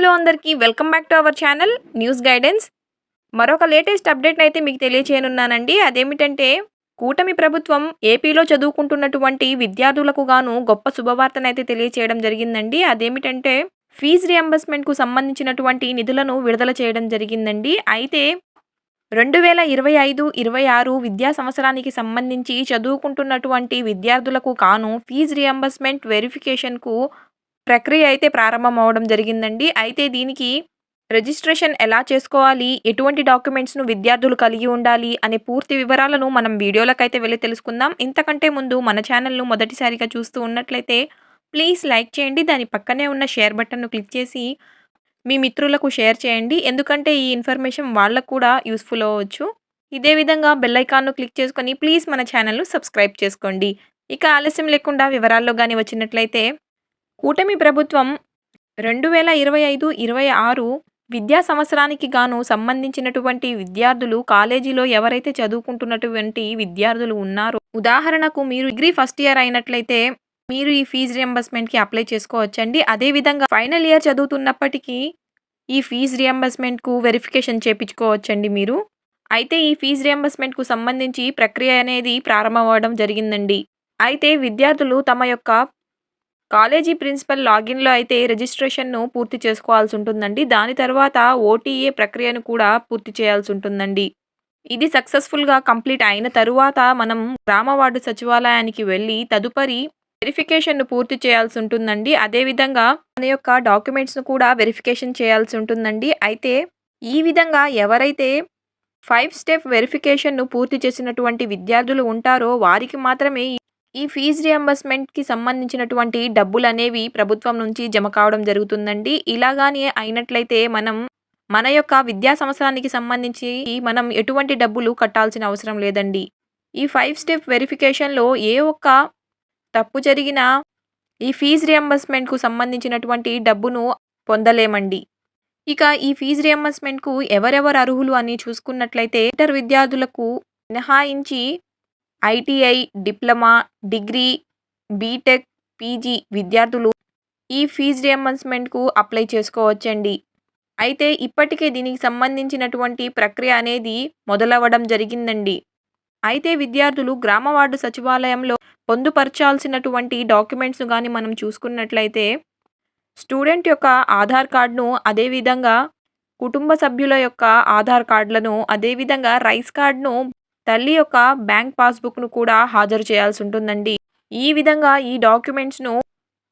Hello అందరికీ welcome back to our channel news guidance. మరొక latest update అయితే మీకు తెలియచేయనున్నానండి. అదేమిటంటే కూటమి ప్రభుత్వం ఏపీలో చదువుకుంటున్నటువంటి విద్యార్థులకు గాను గొప్ప శుభవార్తనైతే తెలియచేయడం జరిగిందండి. అదేమిటంటే ఫీజు రియంబర్స్మెంట్కు సంబంధించినటువంటి నిధులను విడుదల చేయడం జరిగిందండి. అయితే రెండు వేల ఇరవై ఐదు ఇరవై ఆరు విద్యా సంవత్సరానికి సంబంధించి చదువుకుంటున్నటువంటి విద్యార్థులకు కాను ఫీజు రియంబర్స్మెంట్ వెరిఫికేషన్కు ప్రక్రియ అయితే ప్రారంభం అవడం జరిగిందండి. అయితే దీనికి రిజిస్ట్రేషన్ ఎలా చేసుకోవాలి? ఎటువంటి డాక్యుమెంట్స్ను విద్యార్థులు కలిగి ఉండాలి? అనే పూర్తి వివరాలను మనం వీడియోలకైతే వెళ్ళి తెలుసుకుందాం. ఇంతకంటే ముందు మన ఛానల్ను మొదటిసారిగా చూస్తూ ఉన్నట్లయితే ప్లీజ్ లైక్ చేయండి. దాని పక్కనే ఉన్న షేర్ బటన్ను క్లిక్ చేసి మీ మిత్రులకు షేర్ చేయండి. ఎందుకంటే ఈ ఇన్ఫర్మేషన్ వాళ్ళకు కూడా యూస్ఫుల్ అవ్వచ్చు. ఇదే విధంగా బెల్ ఐకాన్ను క్లిక్ చేసుకొని ప్లీజ్ మన ఛానల్ను సబ్స్క్రైబ్ చేసుకోండి. ఇక ఆలస్యం లేకుండా వివరాల్లో కానీ వచ్చినట్లయితే కూటమి ప్రభుత్వం రెండు వేల ఇరవై ఐదు ఇరవై ఆరు విద్యా సంవత్సరానికి గాను సంబంధించినటువంటి విద్యార్థులు కాలేజీలో ఎవరైతే చదువుకుంటున్నటువంటి విద్యార్థులు ఉన్నారో ఉదాహరణకు మీరు డిగ్రీ ఫస్ట్ ఇయర్ అయినట్లయితే మీరు ఈ ఫీజు రియంబర్స్మెంట్కి అప్లై చేసుకోవచ్చండి. అదేవిధంగా ఫైనల్ ఇయర్ చదువుతున్నప్పటికీ ఈ ఫీజు రియంబర్స్మెంట్కు వెరిఫికేషన్ చేయించుకోవచ్చండి మీరు. అయితే ఈ ఫీజు రియంబర్స్మెంట్కు సంబంధించి ప్రక్రియ అనేది ప్రారంభమవడం జరిగిందండి. అయితే విద్యార్థులు తమ యొక్క కాలేజీ ప్రిన్సిపల్ లాగిన్లో అయితే రిజిస్ట్రేషన్ను పూర్తి చేసుకోవాల్సి ఉంటుందండి. దాని తర్వాత ఓటీఏ ప్రక్రియను కూడా పూర్తి చేయాల్సి ఉంటుందండి. ఇది సక్సెస్ఫుల్గా కంప్లీట్ అయిన తరువాత మనం గ్రామ వార్డు సచివాలయానికి వెళ్ళి తదుపరి వెరిఫికేషన్ను పూర్తి చేయాల్సి ఉంటుందండి. అదేవిధంగా మన యొక్క డాక్యుమెంట్స్ను కూడా వెరిఫికేషన్ చేయాల్సి ఉంటుందండి. అయితే ఈ విధంగా ఎవరైతే ఫైవ్ స్టెప్ వెరిఫికేషన్ను పూర్తి చేసినటువంటి విద్యార్థులు ఉంటారో వారికి మాత్రమే ఈ ఫీజు రియంబర్స్మెంట్కి సంబంధించినటువంటి డబ్బులు అనేవి ప్రభుత్వం నుంచి జమ కావడం జరుగుతుందండి. ఇలాగానే అయినట్లయితే మనం మన యొక్క విద్యా సంవత్సరానికి సంబంధించి మనం ఎటువంటి డబ్బులు కట్టాల్సిన అవసరం లేదండి. ఈ ఫైవ్ స్టెప్ వెరిఫికేషన్లో ఏ ఒక్క తప్పు జరిగినా ఈ ఫీజు రియంబర్స్మెంట్కు సంబంధించినటువంటి డబ్బును పొందలేమండి. ఇక ఈ ఫీజు రియంబర్స్మెంట్కు ఎవరెవరు అర్హులు అని చూసుకున్నట్లయితే ఇంటర్ విద్యార్థులకు మినహాయించి ITI diploma degree BTech PG విద్యార్థులు ఈ ఫీజు రియంబర్స్మెంట్కు అప్లై చేసుకోవచ్చండి. అయితే ఇప్పటికే దీనికి సంబంధించినటువంటి ప్రక్రియ అనేది మొదలవ్వడం జరిగిందండి. అయితే విద్యార్థులు గ్రామ వార్డు సచివాలయంలో పొందుపరచాల్సినటువంటి డాక్యుమెంట్స్ను కానీ మనం చూసుకున్నట్లయితే స్టూడెంట్ యొక్క ఆధార్ కార్డును అదేవిధంగా కుటుంబ సభ్యుల యొక్క ఆధార్ కార్డులను అదేవిధంగా రైస్ కార్డును తల్లి యొక్క బ్యాంక్ పాస్బుక్ను కూడా హాజరు చేయాల్సి ఉంటుందండి. ఈ విధంగా ఈ డాక్యుమెంట్స్ను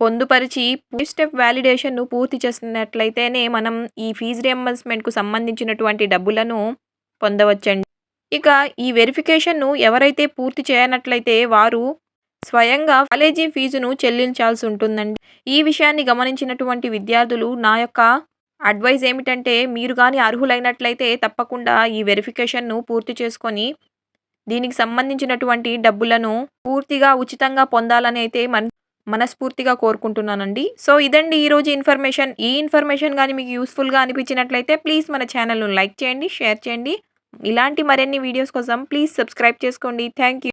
పొందుపరిచి స్టెప్ వ్యాలిడేషన్ను పూర్తి చేసినట్లయితేనే మనం ఈ ఫీజు రియంబర్స్మెంట్కు సంబంధించినటువంటి డబ్బులను పొందవచ్చండి. ఇక ఈ వెరిఫికేషన్ను ఎవరైతే పూర్తి చేయనట్లయితే వారు స్వయంగా కాలేజీ ఫీజును చెల్లించాల్సి ఉంటుందండి. ఈ విషయాన్ని గమనించినటువంటి విద్యార్థులు నా యొక్క అడ్వైజ్ ఏమిటంటే మీరు కానీ అర్హులైనట్లయితే తప్పకుండా ఈ వెరిఫికేషన్ను పూర్తి చేసుకొని దీనికి సంబంధించినటువంటి డబ్బులను పూర్తిగా ఉచితంగా పొందాలని అయితే మన మనస్ఫూర్తిగా కోరుకుంటున్నానండి. సో ఇదండి ఈరోజు ఇన్ఫర్మేషన్. ఈ ఇన్ఫర్మేషన్ కానీ మీకు యూస్ఫుల్గా అనిపించినట్లయితే ప్లీజ్ మన ఛానల్ను లైక్ చేయండి షేర్ చేయండి. ఇలాంటి మరిన్ని వీడియోస్ కోసం ప్లీజ్ సబ్స్క్రైబ్ చేసుకోండి. Thank you.